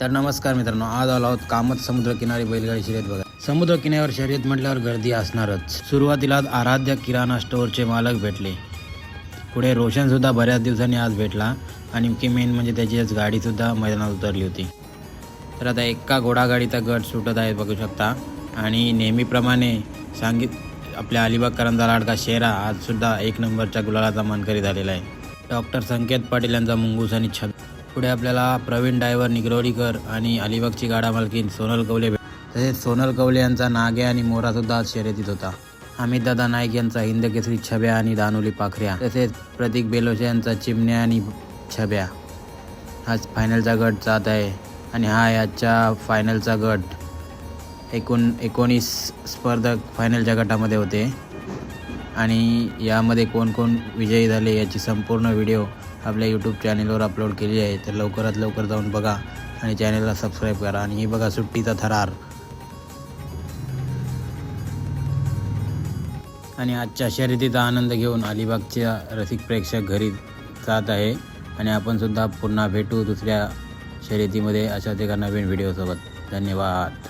तर नमस्कार मित्रांनो आज आलो आहोत कामत समुद्रकिनारी बैलगाडी शर्यत बघा समुद्रकिनाऱ्यावर शर्यत म्हटल्यावर गर्दी असणारच. सुरुवातीला आराध्य किराणा स्टोअरचे मालक भेटले. पुढे रोशनसुद्धा बऱ्याच दिवसांनी आज भेटला आणि की मेन म्हणजे त्याची आज गाडीसुद्धा मैदानात उतरली होती. तर आता एका घोडागाडीचा गट सुटत आहे बघू शकता. आणि नेहमीप्रमाणे सांगित आपल्या अलिबाग अलिबागकरांचा लाडका शेरा आजसुद्धा एक नंबरच्या गुलालाचा मानकरी झालेला आहे. डॉक्टर संकेत पाटील यांचा मुंगूस आणि छब पुढे आपल्याला प्रवीण डायव्हर निगरोडीकर आणि अलिबागची गाडा मालकीन सोनल कवले तसेच सोनल कवले यांचा नागे आणि मोरासुद्धा आज शर्यतीत होता. अमितदादा नाईक यांचा हिंद केसरी छब्या आणि दानोली पाखऱ्या तसेच प्रतीक बेलोशे यांचा चिमण्या आणि छब्या. आज फायनलचा गट जात आहे आणि हा याच्या फायनलचा गट. एकूण एकोणीस स्पर्धक फायनलच्या गटामध्ये होते. आणि यामध्ये कोण कोण विजयी झाले याची संपूर्ण व्हिडिओ आपल्या यूट्यूब चॅनेलवर अपलोड केली आहे. तर लवकरात लवकर जाऊन बघा आणि चॅनेलला सबस्क्राईब करा. आणि ही बघा सुट्टीचा थरार. आणि आजच्या शर्यतीचा आनंद घेऊन अलिबागच्या रसिक प्रेक्षक घरी जात आहे. आणि आपण सुद्धा पुन्हा भेटू दुसऱ्या शर्यतीमध्ये अशाच एका नवीन व्हिडिओसोबत धन्यवाद.